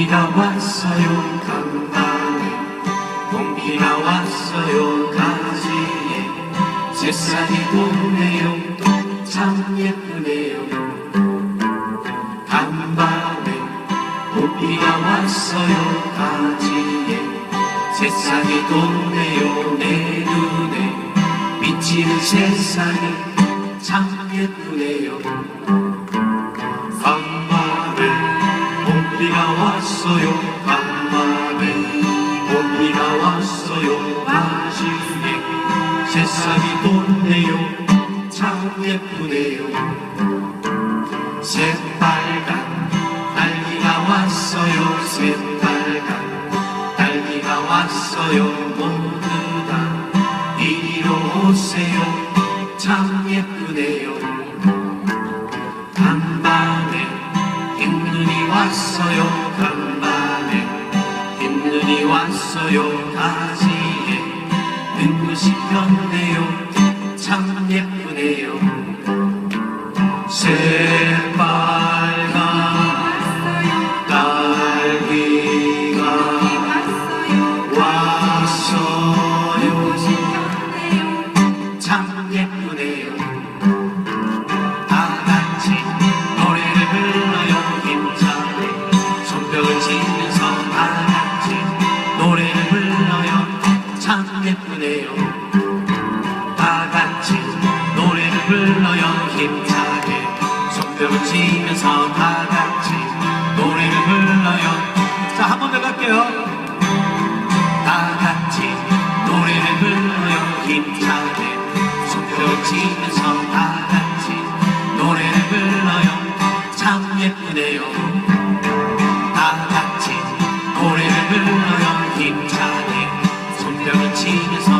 봄비가 왔어요 간밤에. 봄비가 왔어요 가지에. 새싹이 돋네요 참 예쁘네요. 간밤에 봄비가 왔어요 가지에. 새싹이 돋네요 내 눈에. 비치는 새싹이 참 예쁘네요 왔어요. 간밤에 봄비가 왔어요. 가지에 새싹이 돋네요. 참 예쁘네요. 새빨간 딸기가 왔어요. 새빨간 딸기가 왔어요. 모두 다 이리로 오세요. 참 예쁘네요 흰눈이 왔어요 간밤에. 흰눈이 왔어요 가지에. 눈부시 폈네요. 참 예쁘네요. 새 예쁘네요. 다 같이 노래를 불러요 힘차게. 손뼉을 치면서 다 같이 노래를 불러요. 자 한 번 더 갈게요. 다 같이 노래를 불러요 힘차게. 손뼉을 치면서 같